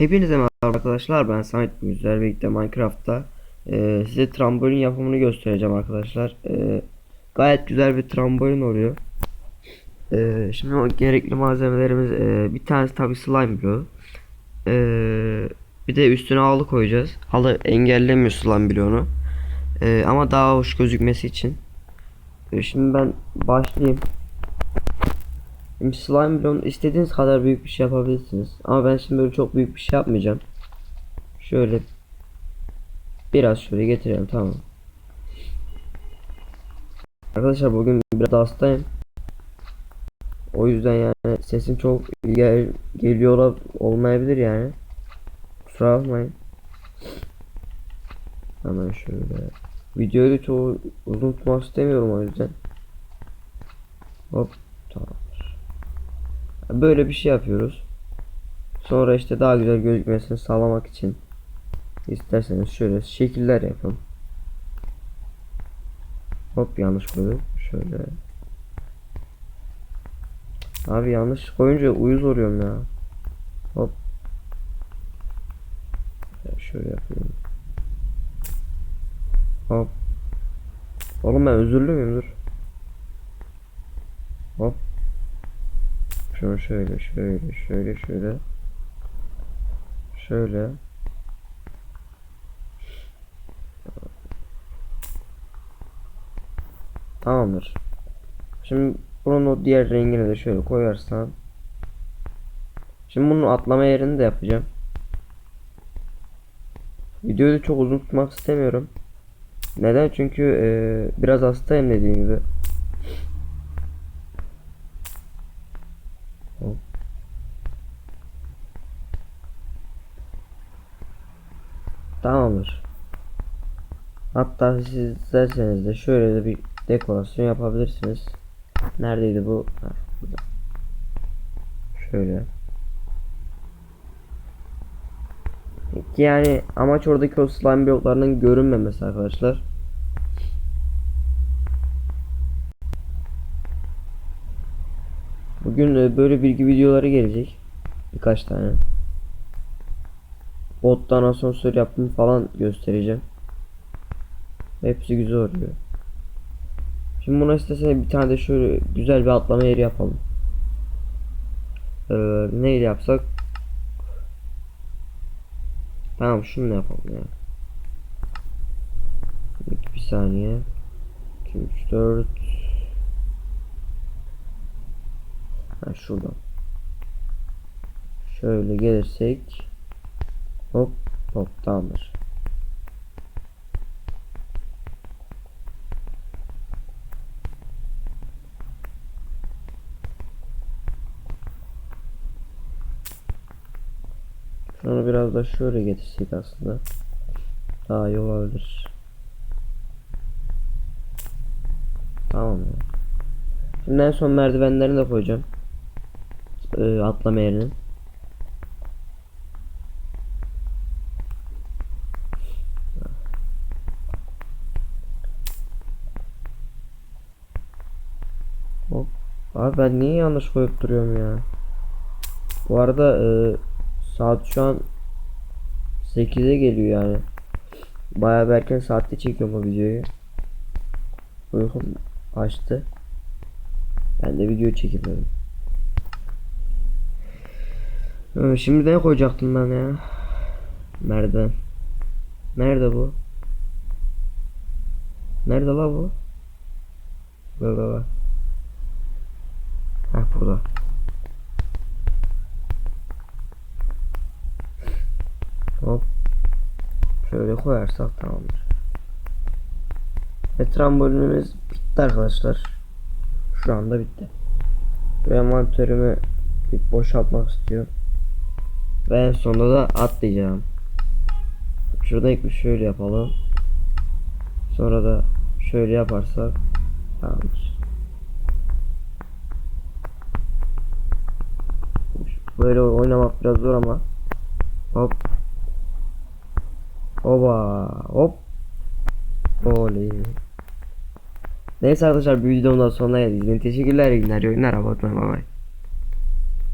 Hepinize merhaba arkadaşlar ben Samet Güzel birlikte Minecraft'ta e, size trambolin yapımını göstereceğim arkadaşlar. E, gayet güzel bir trambolin oluyor. E, şimdi o gerekli malzemelerimiz e, bir tanesi tabi slime bloğu. E, bir de üstüne halı koyacağız. Halı engellemiyor slime bloğunu. E, ama daha hoş gözükmesi için. E, şimdi ben başlayayım Şimdi slime bloğunu istediğiniz kadar büyük bir şey yapabilirsiniz. Ama ben şimdi böyle çok büyük bir şey yapmayacağım. Şöyle biraz şöyle getirelim tamam. Arkadaşlar bugün biraz hastayım. O yüzden yani sesim çok gel geliyor olmayabilir yani. Kusura bakmayın. Hemen şöyle. Videoyu çok uzun tutmak istemiyorum o yüzden. Hop tamam. Böyle bir şey yapıyoruz. Sonra işte daha güzel gözükmesini sağlamak için isterseniz şöyle şekiller yapın. Hop yanlış koydum. Şöyle. Abi yanlış koyunca uyuz oluyorum ya. Hop. Şöyle yapıyorum. Hop. Oğlum ben özürlü müyüm? Dur. Hop. Şunu şöyle şöyle şöyle şöyle şöyle Tamamdır. Şimdi bunun o diğer rengini de şöyle koyarsan Şimdi bunun atlama yerini de yapacağım. Videoyu da çok uzun tutmak istemiyorum. Neden? Çünkü e, biraz hastayım dediğim gibi. Tamamdır. Hatta siz isterseniz de şöyle de bir dekorasyon yapabilirsiniz. Neredeydi bu? Ha, burada. Şöyle. Yani amaç oradaki o slime bloklarının görünmemesi arkadaşlar. Bugün e, böyle bilgi videoları gelecek. Birkaç tane. Bottan asansör yaptım falan göstereceğim. Hepsi güzel oluyor. Şimdi buna istesene bir tane de şöyle güzel bir atlama yeri yapalım. Ee, neyle yapsak? Tamam şunu yapalım ya. Bir saniye. 2 3 4 Ha şuradan. Şöyle gelirsek Hop hop tamamdır. Şunu biraz da şöyle getirsek aslında daha iyi olabilir. Tamam ya. Şimdi en son merdivenlerini de koyacağım. Ee, atlama yerinin. Hop. Abi ben niye yanlış koyup duruyorum ya? Bu arada e, saat şu an 8'e geliyor yani. Bayağı bir erken saatte çekiyorum bu videoyu. Uykum açtı. Ben de video. Ee, Şimdi ne koyacaktım ben ya? Merdiven. Nerede bu? Nerede la bu? Bak. Heh burada. Hop. Şöyle koyarsak tamamdır. Ve trambolinimiz bitti arkadaşlar. Şu anda bitti. Ve envanterimi bir boşaltmak istiyorum. Ve en sonunda da atlayacağım. Şurada ilk bir şöyle yapalım. Sonra da şöyle yaparsak tamamdır. Böyle oynamak biraz zor ama. Hop. Oba. Hop. Oley. Neyse arkadaşlar bir videonun daha sonuna geldik. Teşekkürler. İyi günler. iyi. Abone olmayı.